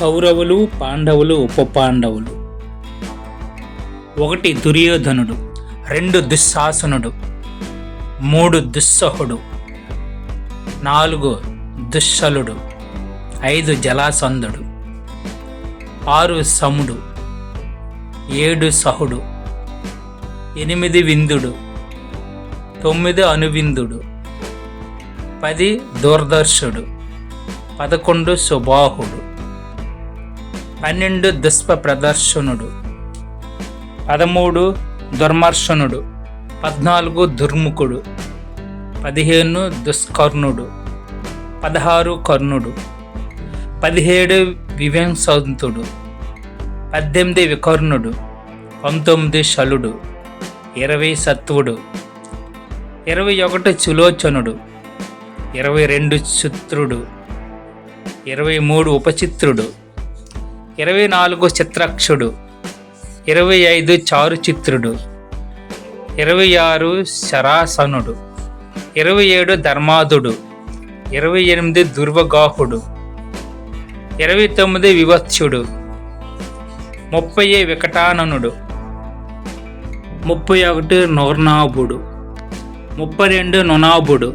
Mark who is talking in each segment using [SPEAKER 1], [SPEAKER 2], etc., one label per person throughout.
[SPEAKER 1] కౌరవులు పాండవులు ఉప పాండవులు ఒకటి దుర్యోధనుడు రెండు దుశ్శాసనుడు మూడు దుస్సహుడు నాలుగు దుశ్శలుడు ఐదు జలాసంధుడు ఆరు సముడు ఏడు సహుడు ఎనిమిది విందుడు తొమ్మిది అనువిందుడు పది దూరదర్శుడు పదకొండు సుబాహుడు. పన్నెండు దుష్ప ప్రదర్శనుడు. పదమూడు దుర్మర్శనుడు పద్నాలుగు దుర్ముఖుడు. పదిహేను దుష్కర్ణుడు. పదహారు కర్ణుడు. పదిహేడు వివంశంతుడు పద్దెనిమిది వికర్ణుడు. పంతొమ్మిది శలుడు. ఇరవై సత్వుడు ఇరవై ఒకటి చులోచనుడు. ఇరవై రెండు చిత్రుడు ఇరవై మూడు ఉపచిత్రుడు. ఇరవై నాలుగు చిత్రక్షుడు ఇరవై ఐదు చారు చిత్రుడు ఇరవై ఆరు శరాసనుడు ఇరవై ఏడు ధర్మాదుడు ఇరవై ఎనిమిది దుర్వగాహుడు ఇరవై తొమ్మిది వివత్సుడు ముప్పై వికటాననుడు ముప్పై ఒకటి నోర్నాభుడు ముప్పై రెండు నునాభుడు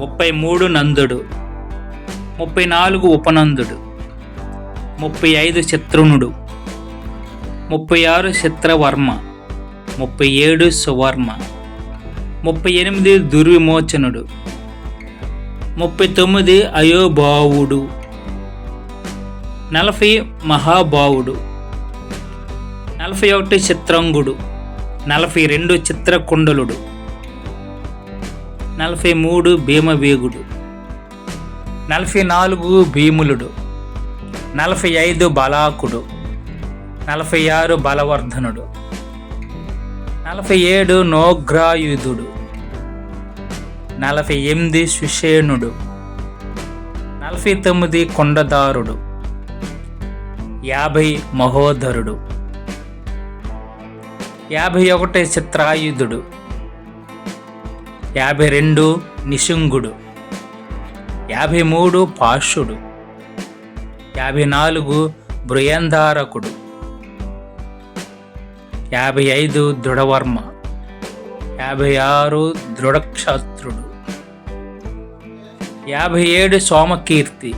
[SPEAKER 1] ముప్పై మూడు నందుడు ముప్పై నాలుగు ఉపనందుడు. ముప్పై ఐదు శత్రునుడు. ముప్పై ఆరు చిత్రవర్మ ముప్పై ఏడు సువర్మ. ముప్పై ఎనిమిది దుర్విమోచనుడు. ముప్పై తొమ్మిది అయోభావుడు నలభై మహాభావుడు నలభై ఒకటి చిత్రంగుడు నలభై రెండు చిత్రకుండలుడు. నలభై మూడు భీమవేగుడు. నలభై నాలుగు భీములుడు. నలభై ఐదు బలాకుడు. నలభై ఆరు బలవర్ధనుడు. నలభై ఏడు నోగ్రాయుధుడు. నలభై ఎనిమిది సుషేణుడు. నలభై తొమ్మిది కొండదారుడు. యాభై మహోదరుడు. యాభై ఒకటి చిత్రాయుధుడు. యాభై రెండు నిశుంగుడు. యాభై మూడు పాశుడు. యాభై నాలుగు బృయంధారకుడు యాభై ఐదు దృఢవర్మ. యాభై ఆరు దృఢక్షత్రుడు. యాభై ఏడు సోమకీర్తి.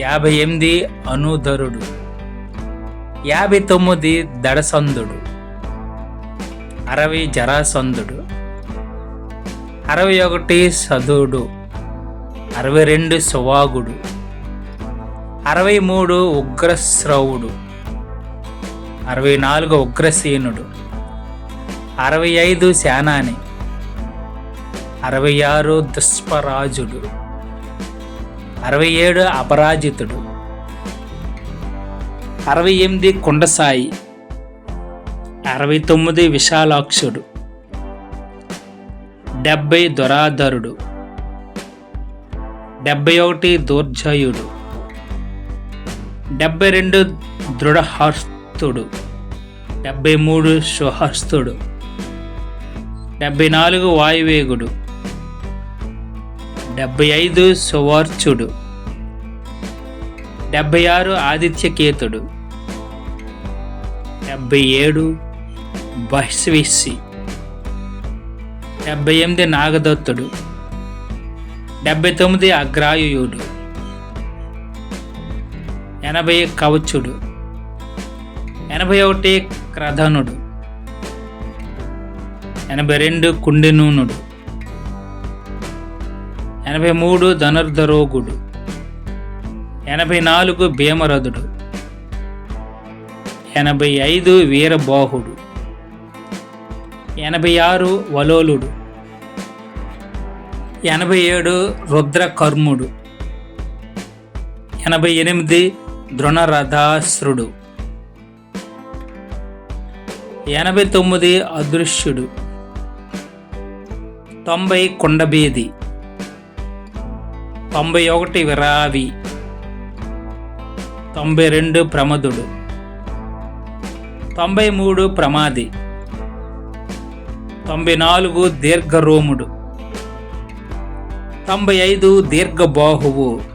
[SPEAKER 1] యాభై ఎనిమిది అనుధరుడు. యాభై తొమ్మిది దడసందుడు అరవై జరాసందుడు అరవై ఒకటి సదుడు అరవై రెండు సువాగుడు. అరవై మూడు ఉగ్రశ్రవుడు అరవై నాలుగు ఉగ్రసేనుడు. అరవై ఐదు శానాని అరవై ఆరు దుష్పరాజుడు. అరవై ఏడు అపరాజితుడు. అరవై ఎనిమిది కుండసాయి. అరవై తొమ్మిది విశాలాక్షుడు. డెబ్బై దురాధరుడు. డెబ్బై ఒకటి దూర్జయుడు. డెబ్బై రెండు దృఢహస్తుడు. డెబ్బై మూడు సుహస్తుడు డెబ్బై నాలుగు వాయువేగుడు. డెబ్బై ఐదు సువార్చుడు. డెబ్బై ఆరు ఆదిత్యకేతుడు. డెబ్బై ఏడు బహ్స్విసి డెబ్బై ఎనిమిది నాగదత్తుడు. డెబ్బై తొమ్మిది అగ్రాయుయుడు. ఎనభై కవచుడు. ఎనభై ఒకటి క్రధనుడు. ఎనభై రెండు కుండినూనుడు. ఎనభై మూడు ధనుర్ధరోగుడు. ఎనభై నాలుగు భీమరథుడు. ఎనభై ఐదు వీరబాహుడు. ఎనభై ఆరు వలోలుడు. ఎనభై ఏడు రుద్రకర్ముడు. ఎనభై ఎనిమిది దృణరథాశ్రుడు ఎనభై తొమ్మిది అదృశ్యుడు. తొంభై కుండబేది. తొంభై ఒకటి విరావి. తొంభై రెండు ప్రమదుడు. తొంభై మూడు ప్రమాది. తొంభై నాలుగు దీర్ఘరోముడు. తొంభై ఐదు దీర్ఘబాహువు.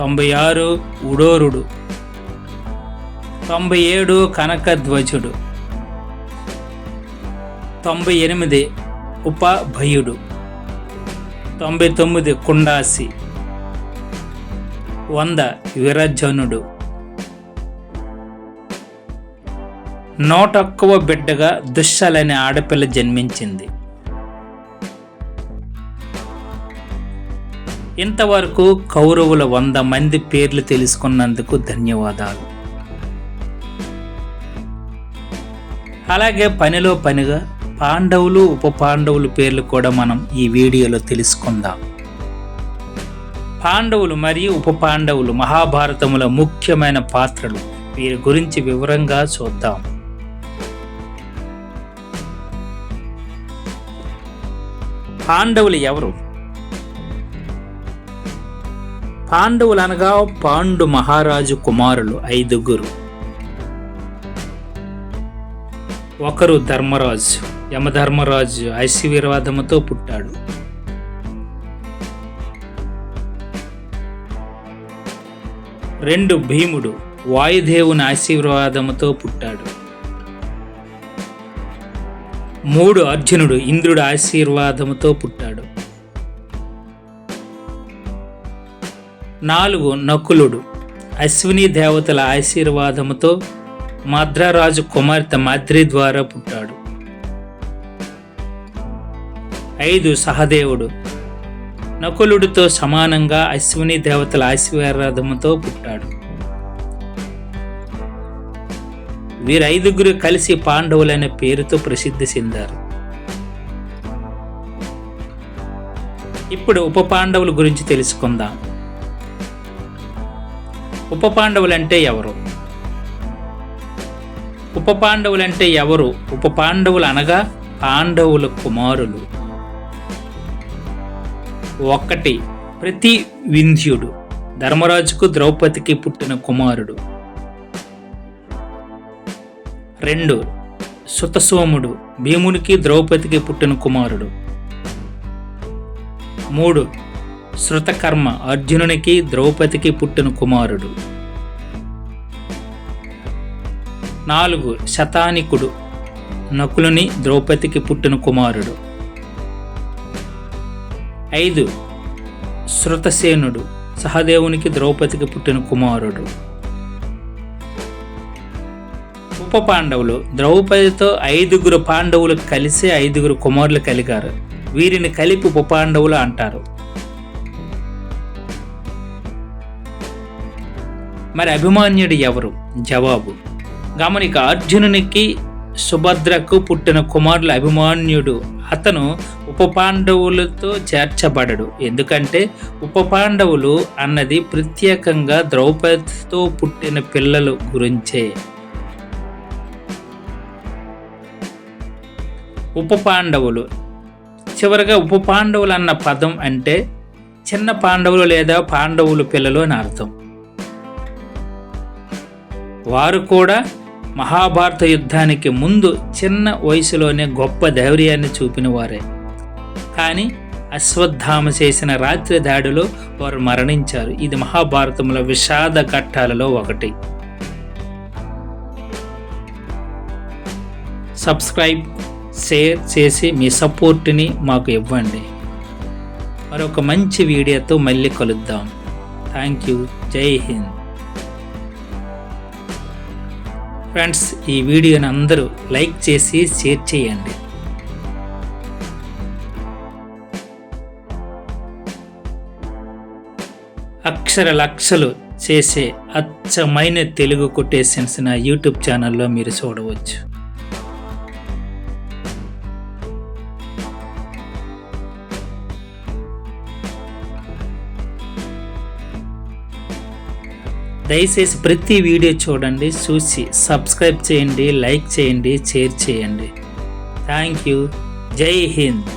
[SPEAKER 1] తొంభై ఆరు ఉడోరుడు. తొంభై ఏడు కనకధ్వజుడు. తొంభై ఎనిమిది ఉపభయుడు. తొంభై తొమ్మిది కుండాసి. వంద విరజనుడు నోటక్కువ బిడ్డగా దుశ్శలనే ఆడపిల్ల జన్మించింది. ఇంతవరకు కౌరవుల వంద మంది పేర్లు తెలుసుకున్నందుకు ధన్యవాదాలు. అలాగే పనిలో పనిగా పాండవులు ఉప పాండవుల పేర్లు కూడా మనం ఈ వీడియోలో తెలుసుకుందాం. పాండవులు మరియు ఉప పాండవులు మహాభారతముల ముఖ్యమైన పాత్రలు. వీరి గురించి వివరంగా చూద్దాం. పాండవులు ఎవరు? పాండవులు అనగా పాండు మహారాజు కుమారులు ఐదుగురు. ఒకరు ధర్మరాజు యమధర్మరాజు ఐశ్వర్యవాదముతో పుట్టాడు. రెండు భీముడు వాయుదేవుని ఆశీర్వాదముతో పుట్టాడు. మూడు అర్జునుడు ఇంద్రుడు ఆశీర్వాదముతో పుట్టాడు. నాలుగు నకులుడు. అశ్విని దేవతల ఆశీర్వాదముతో మద్రరాజు కుమార్తె మాద్రి ద్వారా పుట్టాడు. ఐదు సహదేవుడు. నకులుడితో సమానంగా అశ్విని దేవతల ఆశీర్వాదముతో పుట్టాడు. వీరైదుగురు కలిసి పాండవులనే పేరుతో ప్రసిద్ధి చెందారు. ఇప్పుడు ఉప పాండవుల గురించి తెలుసుకుందాం. ఉప పాండవులంటే ఎవరు? ఉప పాండవులంటే ఎవరు? ఉప పాండవులు అనగా పాండవుల కుమారులు. ఒకటి ప్రతి వింధ్యుడు ధర్మరాజుకు ద్రౌపదికి పుట్టిన కుమారుడు. రెండు సుతసోముడు భీమునికి ద్రౌపదికి పుట్టిన కుమారుడు. మూడు శృతకర్మ అర్జునునికి ద్రౌపదికి పుట్టిన కుమారుడు. నాలుగు శతానికుడు నకులుని ద్రౌపదికి పుట్టిన కుమారుడు. ఐదు శృతసేనుడు సహదేవునికి ద్రౌపదికి పుట్టిన కుమారుడు. ఉప పాండవులు ద్రౌపదితో ఐదుగురు పాండవులు కలిసి ఐదుగురు కుమారులు కలిగారు. వీరిని కలిపి ఉప పాండవులు అంటారు. మరి అభిమాన్యుడు ఎవరు? జవాబు. గమనిక అర్జునునికి సుభద్రకు పుట్టిన కుమారుల అభిమాన్యుడు. అతను ఉప పాండవులతో చేర్చబడడు. ఎందుకంటే ఉప పాండవులు అన్నది ప్రత్యేకంగా ద్రౌపదితో పుట్టిన పిల్లలు గురించే. ఉప పాండవులు చివరగా ఉప పాండవులు అన్న పదం అంటే చిన్న పాండవులు లేదా పాండవులు పిల్లలు అని అర్థం. వారు కూడా మహాభారత యుద్ధానికి ముందు చిన్న వయసులోనే గొప్ప ధైర్యాన్ని చూపిన వారే. కానీ అశ్వత్థామ చేసిన రాత్రి దాడిలో వారు మరణించారు. ఇది మహాభారతంలో విషాద ఘట్టాలలో ఒకటి. సబ్స్క్రైబ్ షేర్ చేసి మీ సపోర్ట్ని మాకు ఇవ్వండి. మరొక మంచి వీడియోతో మళ్ళీ కలుద్దాం. Thank you. Jai Hind. Friends ఈ వీడియోని అందరూ లైక్ చేసి షేర్ చేయండి. అక్షర లక్షలు చేసే అచ్చమైన తెలుగు కొటేషన్స్ నా యూట్యూబ్ ఛానల్లో మీరు చూడవచ్చు. దయచేసి ప్రతి వీడియో చూడండి చూసి సబ్స్క్రైబ్ చేయండి లైక్ చేయండి షేర్ చేయండి. Thank you Jai Hind